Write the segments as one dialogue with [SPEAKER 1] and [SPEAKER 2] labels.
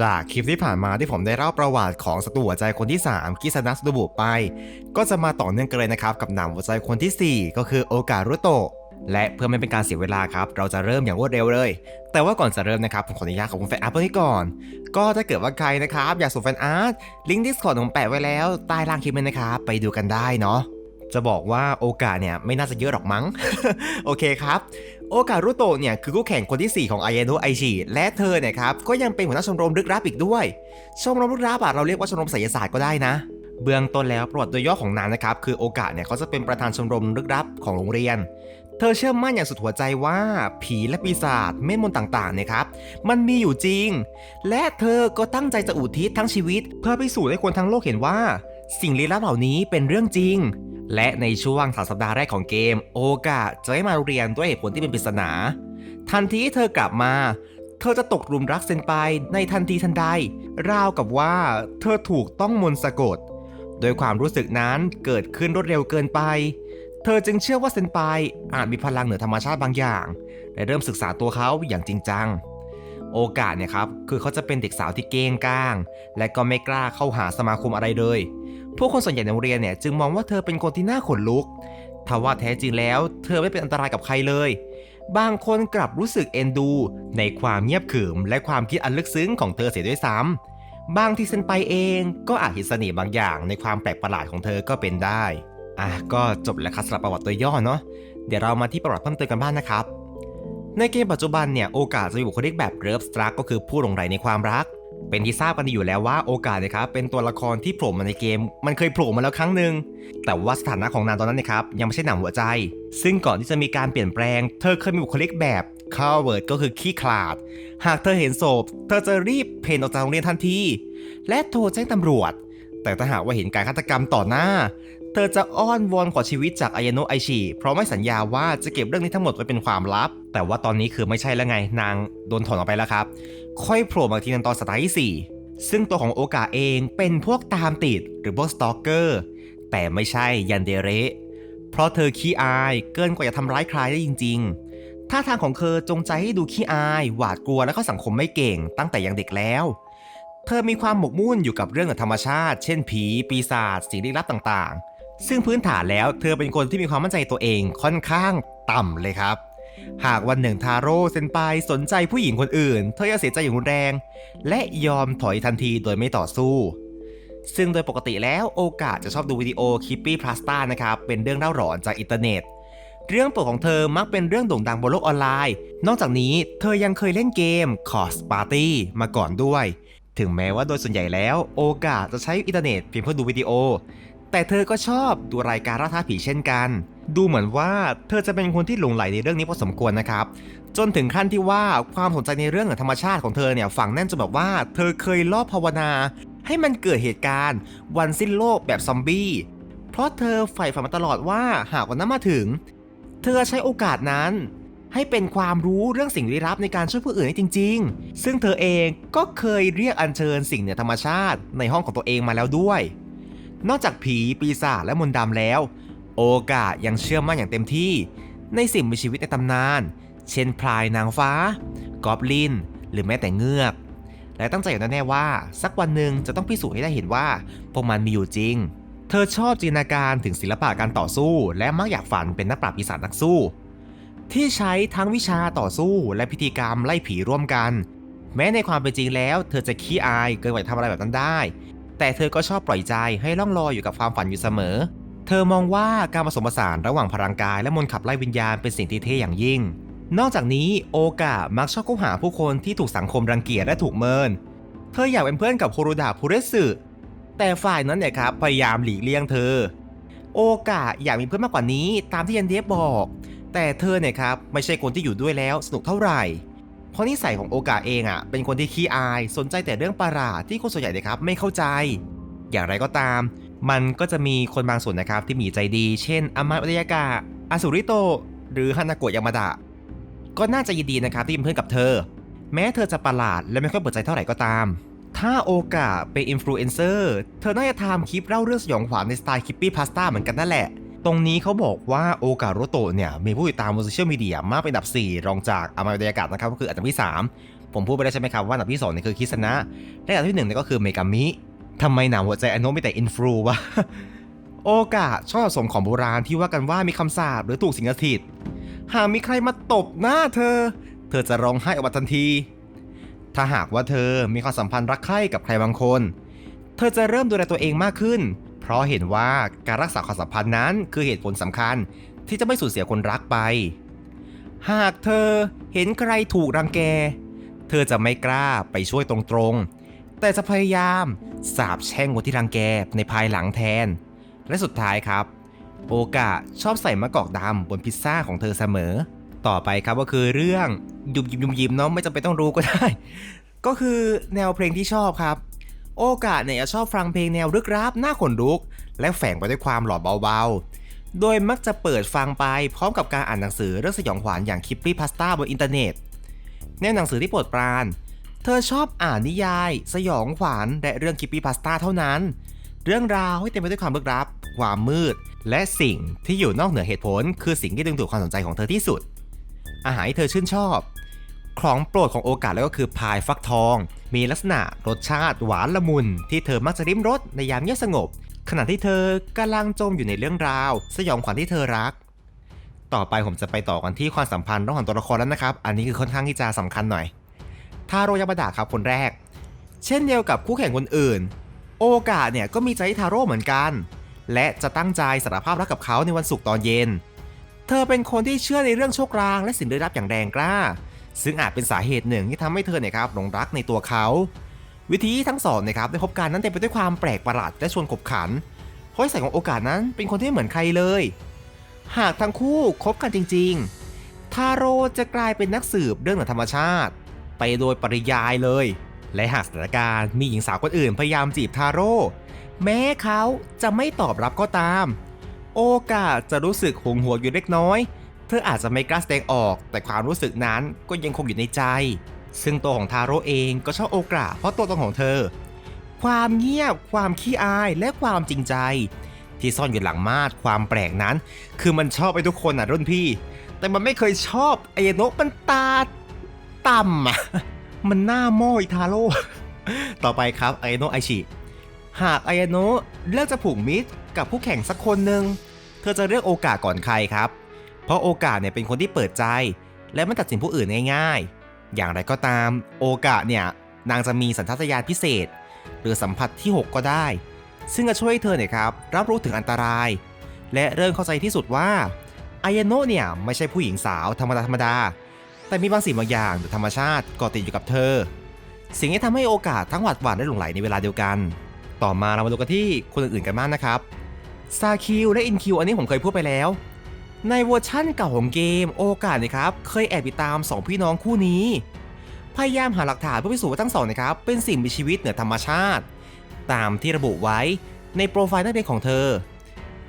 [SPEAKER 1] จากคลิปที่ผ่านมาที่ผมได้เล่าประวัติของศัตรูหัวใจคนที่ 3 กิสนัสดูบุไป ก็จะมาต่อเนื่องกันเลยนะครับกับหนามหัวใจคนที่ 4 ก็คือโอการุโตะและเพื่อไม่เป็นการเสียเวลาครับ เราจะเริ่มอย่างรวดเร็วเลย แต่ว่าก่อนจะเริ่มนะครับ ผมขออนุญาตของคุณแฟนอาร์ตนี้ก่อน ก็ถ้าเกิดว่าใครนะครับ อยากส่งแฟนอาร์ตลิงก์ดิสคอร์ดผมแปะไว้แล้วใต้ล่างคลิปเลยนะครับ ไปดูกันได้เนาะจะบอกว่าโอกาสเนี่ยไม่น่าจะเยอะหรอกมั้ง โอเคครับ โอการุโตะเนี่ยคือคู่แข่งคนที่ 4 ของอายานุไอชิและเธอเนี่ยครับก็ยังเป็นหัวหน้าชมรมลึกลับอีกด้วย ชมรมลึกลับอะเราเรียกว่าชมรมไสยศาสตร์ก็ได้นะ เบื้องต้นแล้วประวัติโดยย่อของนางนะครับคือโอกาสเนี่ยเขาจะเป็นประธานชมรมลึกลับของโรงเรียน เธอเชื่อมั่นอย่างสุดหัวใจว่าผีและปีศาจเมตมนต์ต่างๆเนี่ยครับมันมีอยู่จริง และเธอก็ตั้งใจจะอุทิศทั้งชีวิต เพื่อพิสูจน์ให้คนทั้งโลกเห็นว่า สิ่งลี้ลับเหล่านี้เป็นเรื่องจริง และในช่วงสามสัปดาห์แรกของเกม โอกาสจะไม่มาเรียนด้วยเหตุผลที่เป็นปริศนา ทันทีที่เธอกลับมา เธอจะตกหลุมรักเซนไปในทันทีทันใด ราวกับว่าเธอถูกต้องมนต์สะกด โดยความรู้สึกนั้นเกิดขึ้นรวดเร็วเกินไป เธอจึงเชื่อว่าเซนไปอาจมีพลังเหนือธรรมชาติบางอย่าง และเริ่มศึกษาตัวเขาอย่างจริงจังโอกาสเนี่ยครับ คือเขาจะเป็นเด็กสาวที่เก้งก้าง และก็ไม่กล้าเข้าหาสมาคมอะไรเลย ผู้คนส่วนใหญ่ในโรงเรียนเนี่ยจึงมองว่าเธอเป็นคนที่น่าขนลุกทว่าแท้จริงแล้ว เธอไม่เป็นอันตรายกับใครเลย บางคนกลับรู้สึกเอ็นดู ในความเงียบขรึมและความคิดอันลึกซึ้งของเธอเสียด้วยซ้ำบางที่เซนไปเองก็อาจเห็นเสน่ห์บางอย่างในความแปลกประหลาดของเธอก็เป็นได้อะก็จบแล้วครับสำหรับประวัติตัวย่อเนาะเดี๋ยวเรามาที่ประวัติเพิ่มเติมกันบ้างนะครับ ในเกมปัจจุบันเนี่ยโอกาสจะมีบุคลิกแบบเริฟสตรักก็คือผู้หลงใหลในความรัก เป็นที่ทราบกันอยู่แล้วว่าโอกาสนะครับเป็นตัวละครที่โผล่มาในเกม มันเคยโผล่มาแล้วครั้งหนึ่งแต่ว่าสถานะของนางตอนนั้นนะครับยังไม่ใช่หนังหัวใจ ซึ่งก่อนที่จะมีการเปลี่ยนแปลง เธอเคยมีบุคลิกแบบคาเวิร์ดก็คือขี้ขลาด หากเธอเห็นศพ เธอจะรีบเพนออกจากโรงเรียนทันที และโทรแจ้งตำรวจ แต่ถ้าหากว่าเห็นการฆาตกรรมต่อหน้า เธอจะอ้อนวอนขอชีวิตจากอายาโนะไอชิเพราะไม่สัญญาว่าจะเก็บเรื่องนี้ทั้งหมดไว้เป็นความลับ แต่ว่าตอนนี้คือไม่ใช่แล้วไง นางโดนถอนออกไปแล้วครับ ค่อยโผล่มาทีในตอนสไตาร์ที่4ซึ่งตัวของโอกาเองเป็นพวกตามติดหรือพวกสตอกเกอร์แต่ไม่ใช่ยันเดเระเพราะเธอขี้อายเกินกว่าจะทำร้ายใครได้จริง ๆ ท่าทางของเธอจงใจให้ดูขี้อาย หวาดกลัวและก็สังคมไม่เก่ง ตั้งแต่ยังเด็กแล้ว เธอมีความหมกมุ่นอยู่กับเรื่องของธรรมชาติ เช่นผี ปีศาจสิ่งลี้ลับต่างๆ ซึ่งพื้นฐานแล้วเธอเป็นคนที่มีความมั่นใจตัวเองค่อนข้างต่ำเลยครับ หากวันหนึ่งทาโร่เซนไปสนใจผู้หญิงคนอื่น เธอจะเสียใจอย่างรุนแรง และยอมถอยทันทีโดยไม่ต่อสู้ ซึ่งโดยปกติแล้วโอกาสจะชอบดูวิดีโอคิปปี้พลาสตานะครับเป็นเรื่องเล่าหลอนจากอินเทอร์เน็ตเรื่องโปรดของเธอมักเป็นเรื่องโด่งดังบนโลกออนไลน์ นอกจากนี้เธอยังเคยเล่นเกม c o s Party มาก่อนด้วย ถึงแม้ว่าโดยส่วนใหญ่แล้ว โอกาสจะใช้อินเทอร์เน็ตเพียงเพื่อดูวิดีโอ แต่เธอก็ชอบดูรายการล่าท้าผีเช่นกัน ดูเหมือนว่าเธอจะเป็นคนที่หลงไหลในเรื่องนี้พอสมควรนะครับ จนถึงขั้นที่ว่าความสนใจในเรื่องของธรรมชาติของเธอเนี่ยฝังแน่นจนแบบว่า เธอเคยลอบภาวนา ให้มันเกิดเหตุการณ์วันสิ้นโลกแบบซอมบี้ เพราะเธอใฝ่ฝันมาตลอดว่าหากวันนั้นมาถึง เธอใช้โอกาสนั้นให้เป็นความรู้เรื่องสิ่งลี้ลับในการช่วยผู้อื่นได้จริง ๆ ซึ่งเธอเองก็เคยเรียกอัญเชิญสิ่งเหนือธรรมชาติในห้องของตัวเองมาแล้วด้วย นอกจากผีปีศาจและมนต์ดำแล้ว โอกาสยังเชื่อมั่นอย่างเต็มที่ ในสิ่งมีชีวิตในตำนาน เช่นพลายนางฟ้ากอบลิน หรือแม้แต่เงือก และตั้งใจอย่างแน่ๆว่า สักวันหนึ่งจะต้องพิสูจน์ให้ได้เห็นว่า พวกมันมีอยู่จริง เธอชอบจินตนาการถึงศิลปะการต่อสู้ และมักอยากฝันเป็นนักปราบปีศาจนักสู้ ที่ใช้ทั้งวิชาต่อสู้และพิธีกรรมไล่ผีร่วมกัน แม้ในความเป็นจริงแล้ว เธอจะขี้อายเกินกว่าทำอะไรแบบนั้นได้ แต่เธอก็ชอบปล่อยใจให้ล่องลอยอยู่กับความฝันอยู่เสมอ เธอมองว่าการผสมผสานระหว่างพลังกายและมนต์ขับไล่วิญญาณเป็นสิ่งที่เท่อย่างยิ่ง นอกจากนี้โอกามักชอบคบหาผู้คนที่ถูกสังคมรังเกียจและถูกเมิน เธออยากเป็นเพื่อนกับโฮโรดะพูเรสึแต่ฝ่ายนั้นเนี่ยครับพยายามหลีกเลี่ยงเธอ โอกาอยากมีเพื่อนมากกว่านี้ตามที่ยันเดฟบอก แต่เธอเนี่ยครับไม่ใช่คนที่อยู่ด้วยแล้วสนุกเท่าไหร่ เพราะนิสัยของโอกาเองอะเป็นคนที่ขี้อายสนใจแต่เรื่องประหลาดที่คนส่วนใหญ่เนี่ยครับไม่เข้าใจ อย่างไรก็ตาม มันก็จะมีคนบางส่วนนะครับที่มีใจดี เช่นอามาอุดยากะอาสุริโต หรือฮานาโกะยามาดะก็น่าจะยินดีนะครับที่เป็นเพื่อนกับเธอ แม้เธอจะประหลาดและไม่ค่อยเปิดใจเท่าไหร่ก็ตาม ถ้าโอกาเป็นอินฟลูเอนเซอร์เธอน่าจะทำคลิปเล่าเรื่องสยองขวัญในสไตล์คิปปี้พาสต้าเหมือนกันนั่นแหละ ตรงนี้เขาบอกว่าโอกาโรโตะเนี่ยมีผู้ติดตามบนโซเชียลมีเดียมากเป็นอันดับ 4 รองจากอามาเดียากาศนะครับก็คืออันดับที่3ผผมพูดไปแล้วใช่ไหมครับว่าอันดับที่2เนี่ยคือคิสนะและอันดับที่1เนี่ยก็คือเมกามิทำไมหนังหัวใจอโนะมีแต่อินฟลูวะโอกาชอบสะสมของโบราณที่ว่ากันว่ามีคำสาปหรือถูกสิงสถิตหากมีใครมาตบหน้าเธอ เธอจะร้องไห้ออกมาทันที ถ้าหากว่าเธอมีความสัมพันธ์รักใคร่กับใครบางคน เธอจะเริ่มดูแลตัวเองมากขึ้น เพราะเห็นว่าการรักษาความสัมพันธ์นั้นคือเหตุผลสำคัญที่จะไม่สูญเสียคนรักไป หากเธอเห็นใครถูกรังแก เธอจะไม่กล้าไปช่วยตรงๆ แต่จะพยายามสาบแช่งคนที่รังแกในภายหลังแทน และสุดท้ายครับ โอกาชอบใส่มะกอกดำบนพิซซ่าของเธอเสมอ ต่อไปครับก็คือเรื่องยุมยิมยุมยิมเนาะไม่จำเป็นต้องรู้ก็ได้ ก็คือแนวเพลงที่ชอบครับ โอกาสเนี่ยชอบฟังเพลงแนวลึกลับหน้าขนลุก และแฝงไปด้วยความหล่อเบาๆ โดยมักจะเปิดฟังไปพร้อมกับการอ่านหนังสือเรื่องสยองขวัญอย่างคิปปี้พาสต้าบนอินเทอร์เน็ตแนวหนังสือที่โปรดปราน เธอชอบอ่านนิยาย สยองขวัญและเรื่องคิปปี้พาสต้าเท่านั้น เรื่องราวที่เต็มไปด้วยความลึกลับ ความมืด และสิ่งที่อยู่นอกเหนือเหตุผล คือสิ่งที่ดึงดูดความสนใจของเธอที่สุด อาหารที่เธอชื่นชอบ ของโปรดของโอกาสแล้วก็คือพายฟักทอง มีลักษณะรสชาติหวานละมุน ที่เธอมักจะริมรสในยามเงียบสงบ ขณะที่เธอกำลังจมอยู่ในเรื่องราว สยองขวัญที่เธอรัก ต่อไปผมจะไปต่อกันที่ความสัมพันธ์ระหว่างตัวละครแล้วนะครับ อันนี้คือค่อนข้างที่จะสำคัญหน่อยทาโรยามดะครับคนแรก เช่นเดียวกับคู่แข่งคนอื่น โอกาสเนี่ยก็มีใจทาโร่เหมือนกัน และจะตั้งใจสารภาพรักกับเขาในวันศุกร์ตอนเย็น เธอเป็นคนที่เชื่อในเรื่องโชคลางและสิ่งลึกลับอย่างแรงกล้า ซึ่งอาจเป็นสาเหตุหนึ่งที่ทำให้เธอเนี่ยครับหลงรักในตัวเขา วิธีทั้งสองเนะครับได้พบกันนั้นเต็มไปด้วยความแปลกประหลาดและชวนขบขันเพราะนิสัยของโอกาสนั้นเป็นคนที่ไม่เหมือนใครเลย หากทั้งคู่คบกันจริง ๆ ทาโร่จะกลายเป็นนักสืบเรื่องเหนือธรรมชาติ ไปโดยปริยายเลย และหากสถานการณ์มีหญิงสาวคนอื่นพยายามจีบทาโร่แม้เขาจะไม่ตอบรับก็ตาม โอกาสจะรู้สึกหงหัวอยู่เล็กน้อย เธออาจจะไม่กล้าแสดงออก แต่ความรู้สึกนั้นก็ยังคงอยู่ในใจ ซึ่งตัวของทาโร่เองก็ชอบโอกาเพราะตัวตนของเธอ ความเงียบ ความขี้อายและความจริงใจ ที่ซ่อนอยู่หลังมาดความแปลกนั้น คือมันชอบไปทุกคนอะรุ่นพี่ แต่มันไม่เคยชอบไอโนะมันตาต่ำอะมันหน้าโม่อีทาโร่ต่อไปครับไอโนะไอชิหากไอโนะเลือกจะผูกมิตรกับผู้แข่งสักคนหนึ่งเธอจะเลือกโอกาสก่อนใครครับ เพราะโอกาสเนี่ยเป็นคนที่เปิดใจ และไม่ตัดสินผู้อื่นง่าย ๆ อย่างไรก็ตาม โอกาสเนี่ยนางจะมีสัญชาตญาณพิเศษ หรือสัมผัสที่ 6 ก็ได้ ซึ่งจะช่วยให้เธอเนี่ยครับรับรู้ถึงอันตราย และเริ่มเข้าใจที่สุดว่าอายโนะเนี่ยไม่ใช่ผู้หญิงสาวธรรมดาธรรมดา แต่มีบางสิ่งบางอย่างหรือธรรมชาติกาะติดอยู่กับเธอ สิ่งที่ทำให้โอกาสทั้งหวาดหวานและหลงไหลในเวลาเดียวกัน ต่อมาเรามาดูกันที่คนอื่นๆกันบ้างนะครับซาคิวและอินคิวอันนี้ผมเคยพูดไปแล้ว ในเวอร์ชั่นเก่าของเกมโอกาสนะครับเคยแอบติดตาม 2 พี่น้องคู่นี้ พยายามหาหลักฐานเพื่อพิสูจน์ว่าทั้งสองนะครับเป็นสิ่งมีชีวิตเหนือธรรมชาติ ตามที่ระบุไว้ในโปรไฟล์นักเรียนของเธอ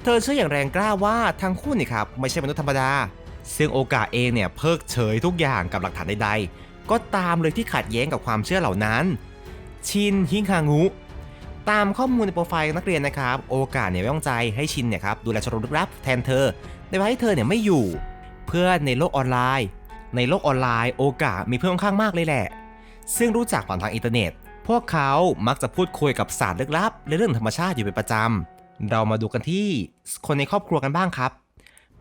[SPEAKER 1] เธอเชื่ออย่างแรงกล้าว่าทั้งคู่นี่ครับไม่ใช่มนุษย์ธรรมดา ซึ่งโอกาสเองเนี่ยเพิกเฉยทุกอย่างกับหลักฐานใดๆ ก็ตามเลยที่ขัดแย้งกับความเชื่อเหล่านั้น ชินฮิงฮางูตามข้อมูลในโปรไฟล์นักเรียนนะครับ โอกาสเนี่ยไว้วางใจให้ชินเนี่ยครับดูแลชมรมลึกลับแทนเธอ ในเวลาที่เธอเนี่ยไม่อยู่ เพื่อนในโลกออนไลน์ ในโลกออนไลน์โอกาสมีเพื่อนค่อนข้างมากเลยแหละ ซึ่งรู้จักผ่านทางอินเทอร์เน็ต พวกเขามักจะพูดคุยกับศาสตร์ลึกลับและเรื่องธรรมชาติอยู่เป็นประจำ เรามาดูกันที่คนในครอบครัวกันบ้างครับ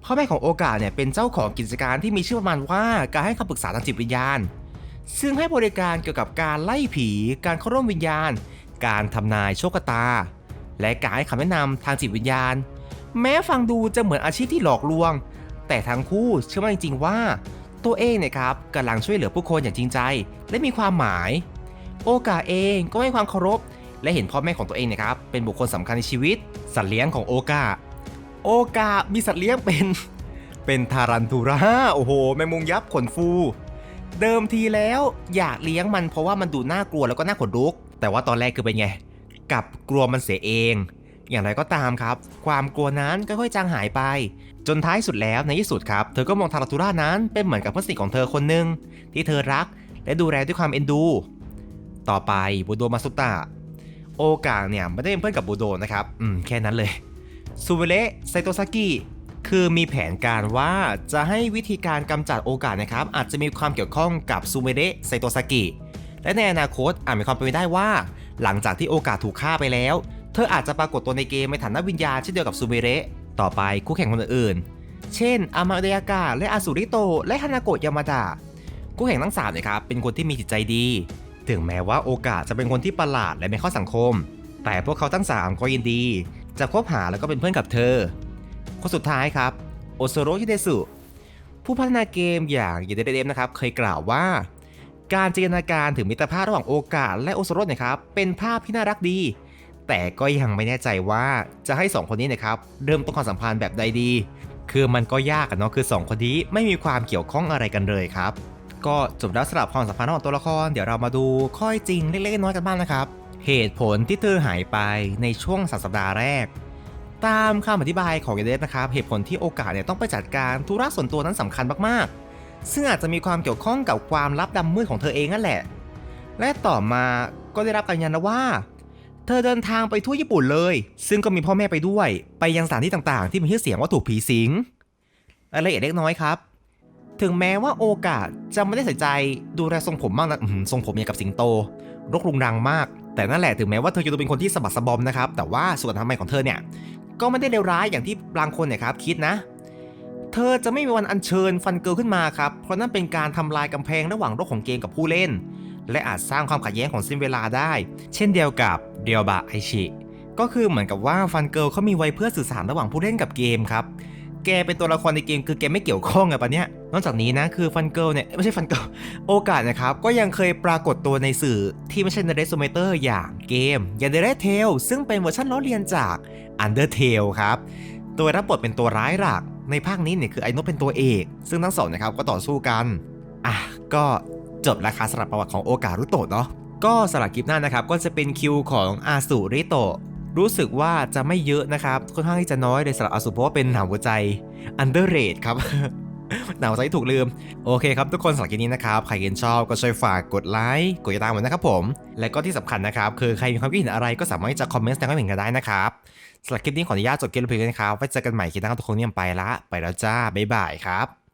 [SPEAKER 1] พ่อแม่ของโอกาสเนี่ยเป็นเจ้าของกิจการที่มีชื่อประมาณว่าการให้คำปรึกษาทางจิตวิญญาณ ซึ่งให้บริการเกี่ยวกับการไล่ผี การเข้าร่วมวิญญาณ การทำนายโชคชะตา และการให้คำแนะนำทางจิตวิญญาณ แม้ฟังดูจะเหมือนอาชีพที่หลอกลวง แต่ทั้งคู่เชื่อมั่นจริงๆว่า ตัวเองเนี่ยครับกำลังช่วยเหลือผู้คนอย่างจริงใจ และมีความหมาย โอกาเองก็ให้ความเคารพ และเห็นพ่อแม่ของตัวเองเนะครับเป็นบุคคลสำคัญในชีวิต สัตว์เลี้ยงของโอกาโอกามีสัตว์เลี้ยงเป็น เป็นทารันทูราโอ้โห แมงมุมยักษ์ขนฟู เดิมทีแล้วอยากเลี้ยงมันเพราะว่ามันดูน่ากลัวแล้วก็น่าขนลุก แต่ว่าตอนแรกคือเป็นไง กลับกลัวมันเสียเอง อย่างไรก็ตามครับ ความกลัวนั้นก็ค่อยจางหายไป จนท้ายสุดแล้วในที่สุดครับ เธอก็มองทาราตูรานั้นเป็นเหมือนกับเพื่อนสนิทของเธอคนหนึ่งที่เธอรักและดูแลด้วยความเอ็นดู ต่อไปบูโดมาสุตะ โอกาเนี่ยไม่ได้เป็นเพื่อนกับบูโดนะครับ อืมแค่นั้นเลยซูเวเระไซโตซากิคือมีแผนการว่าจะให้วิธีการกำจัดโอกาสนะครับ อาจจะมีความเกี่ยวข้องกับซูเมเดะไซโตซากิและในอนาคตอาจมีความเป็นไปได้ว่า หลังจากที่โอกาสถูกฆ่าไปแล้ว ธออาจจะปรากฏตัวในเกมในฐานะวิญญาณเช่นเดียวกับซูเมเดะต่อไปคู่แข่งคนอื่น เช่น อามาเดยากะและอาสุริโตะและฮานาโกะยามาดะคู่แข่งทั้งสามเนะครับเป็นคนที่มีจิตใจดี ถึงแม้ว่าโอกาสจะเป็นคนที่ประหลาดและไม่เข้าสังคม แต่พวกเขาทั้งสามก็ยินดี จะคบหาแล้วก็เป็นเพื่อนกับเธอ คนสุดท้ายครับโอโซโรฮิเดสุผู้พัฒนาเกมอย่างยูเดเดมนะครับเคยกล่าวว่า การจินตนาการถึงมิตรภาพระหว่างโอกาสและโอโซโรนะครับเป็นภาพที่น่ารักดี แต่ก็ยังไม่แน่ใจว่าจะให้ 2 คนนี้นะครับเริ่มต้นความสัมพันธ์แบบใดดี คือมันก็ยากอะเนาะคือ 2 คนนี้ไม่มีความเกี่ยวข้องอะไรกันเลยครับ ก็จบแล้วสำหรับความสัมพันธ์ระหว่างตัวละครเดี๋ยวเรามาดูข้อจริงเล็กๆน้อยๆกันบ้างนะครับ เหตุผลที่เธอหายไปในช่วงสัปดาห์แรก ตามคำอธิบายของเยเดสนะครับเหตุผลที่โอกาสเนี่ยต้องไปจัดการธุระส่วนตัวนั้นสำคัญมากๆ ซึ่งอาจจะมีความเกี่ยวข้องกับความลับดำมืดของเธอเองนั่นแหละ และต่อมาก็ได้รับการยืนยันว่า เธอเดินทางไปทั่วญี่ปุ่นเลย ซึ่งก็มีพ่อแม่ไปด้วย ไปยังสถานที่ต่างๆ ที่มีชื่อเสียงว่าถูกผีสิงรายละเอียดเล็กน้อยครับ ถึงแม้ว่าโอกาสจะไม่ได้ใส่ใจดูแลทรงผมมากนะทรงผมอย่างกับสิงโตรกรุงรังมาก แต่นั่นแหละถึงแม้ว่าเธอจะดูเป็นคนที่สะบัดสะบอมนะครับ แต่ว่าส่วนทำไมของเธอเนี่ย ก็ไม่ได้เลวร้ายอย่างที่บางคนเนี่ยครับคิดนะ เธอจะไม่มีวันอัญเชิญฟันเกิลขึ้นมาครับ เพราะนั่นเป็นการทำลายกำแพงระหว่างโลกของเกมกับผู้เล่น และอาจสร้างความขัดแย้งของสิ้นเวลาได้ เช่นเดียวกับ เดียวบะไอชิ ก็คือเหมือนกับว่าฟันเกิลเขามีไว้เพื่อสื่อสารระหว่างผู้เล่นกับเกมครับ แกเป็นตัวละครในเกมคือแกไม่เกี่ยวข้องอะปะเนี้ย นอกจากนี้นะคือฟันเกิลเนี่ยไม่ใช่ฟันเกิลโอกาสนะครับ ก็ยังเคยปรากฏตัวในสื่อที่ไม่ใช่ในเรสโซเมเตอร์อย่างเกมอย่าง The Red Tail ซึ่งเป็นเวอร์ชันล้อเลียนจาก Undertale ครับโดยรับบทเป็นตัวร้ายหลัก ในภาคนี้เนี่ยคือไอโนเป็นตัวเอก ซึ่งทั้งสองนะครับก็ต่อสู้กัน อะก็จบราคาสำหรับประวัติของโอการุโตะเนาะ ก็สำหรับคลิปหน้านะครับ ก็จะเป็นคิวของอาสุริโตะรู้สึกว่าจะไม่เยอะนะครับค่อนข้างที่จะน้อยเลยสำหรับอาสุเพราะว่าเป็นหนาวหัวใจ underrate ครับหนาวใจที่ถูกลืม โอเคครับ ทุกคนสำหรับคลิปนี้นะครับ ใครเห็นชอบก็ช่วยฝากกดไลค์กดติดตามไว้นะครับผม และก็ที่สำคัญนะครับ คือใครมีความคิดเห็นอะไรก็สามารถที่จะคอมเมนต์แสดงความเห็นกันได้นะครับสำหรับคลิปนี้ขออนุญาตจบเกมเพลย์นะครับไว้เจอกันใหม่คลิปหน้าทุกคนเนี่ยไปละ ไปแล้วจ้าบ๊ายบายครับ